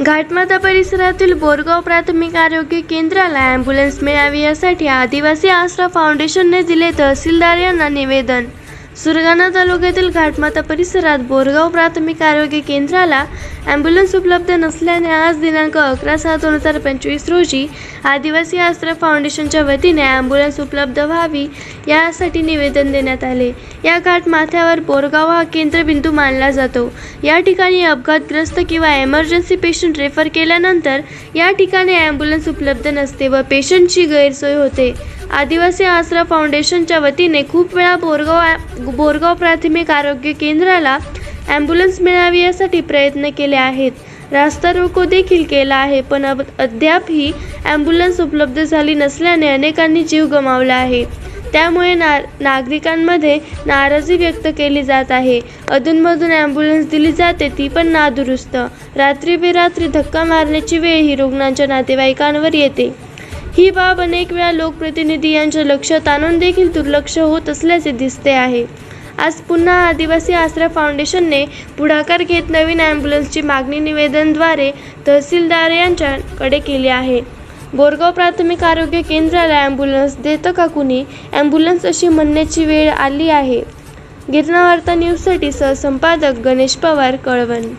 घाटमाता परिसरातील बोरगाव प्राथमिक आरोग्य केंद्राला ॲम्ब्युलन्स मिळावी यासाठी आदिवासी आसरा फाउंडेशनने दिले तहसीलदार यांना निवेदन. सुरगाणा तालुक्यातील घाटमाता परिसरात बोरगाव प्राथमिक आरोग्य केंद्राला ॲम्ब्युलन्स उपलब्ध नसल्याने आज दिनांक अकरा सहा दोन हजार पंचवीस रोजी आदिवासी आश्रय फाउंडेशनच्या वतीने ॲम्ब्युलन्स उपलब्ध व्हावी यासाठी निवेदन देण्यात आले. या घाटमाथ्यावर बोरगाव हा केंद्रबिंदू मानला जातो. या ठिकाणी अपघातग्रस्त किंवा एमर्जन्सी पेशंट रेफर केल्यानंतर या ठिकाणी ॲम्ब्युलन्स उपलब्ध नसते व पेशंटची गैरसोय होते. आदिवासी आसरा फाउंडेशनच्या वतीने खूप वेळा बोरगाव बोरगाव प्राथमिक आरोग्य केंद्राला ॲम्ब्युलन्स मिळावी यासाठी प्रयत्न केले आहेत. रास्ता रोको देखील केला आहे पण अब- अद्याप ही ॲम्ब्युलन्स उपलब्ध झाली नसल्याने अनेकांनी जीव गमावला आहे. त्यामुळे ना नागरिकांमध्ये नाराजी व्यक्त केली जात आहे. अधूनमधून ॲम्ब्युलन्स दिली जाते ती पण नादुरुस्त. रात्री बेरात्री धक्का मारण्याची वेळ ही रुग्णांच्या नातेवाईकांवर येते. ही बाब अनेक वेळा लोकप्रतिनिधी यांच्या लक्षात आणून देखील दुर्लक्ष होत असल्याचे दिसते आहे. आज पुन्हा आदिवासी आसरा फाउंडेशनने पुढाकार घेत नवीन ॲम्ब्युलन्सची मागणी निवेदनद्वारे तहसीलदार यांच्याकडे केली आहे. बोरगाव प्राथमिक आरोग्य केंद्राला ॲम्ब्युलन्स देतं का कुणी? ॲम्ब्युलन्स अशी म्हणण्याची वेळ आली आहे. गिरणा वार्ता न्यूजसाठी सहसंपादक गणेश पवार कळवण.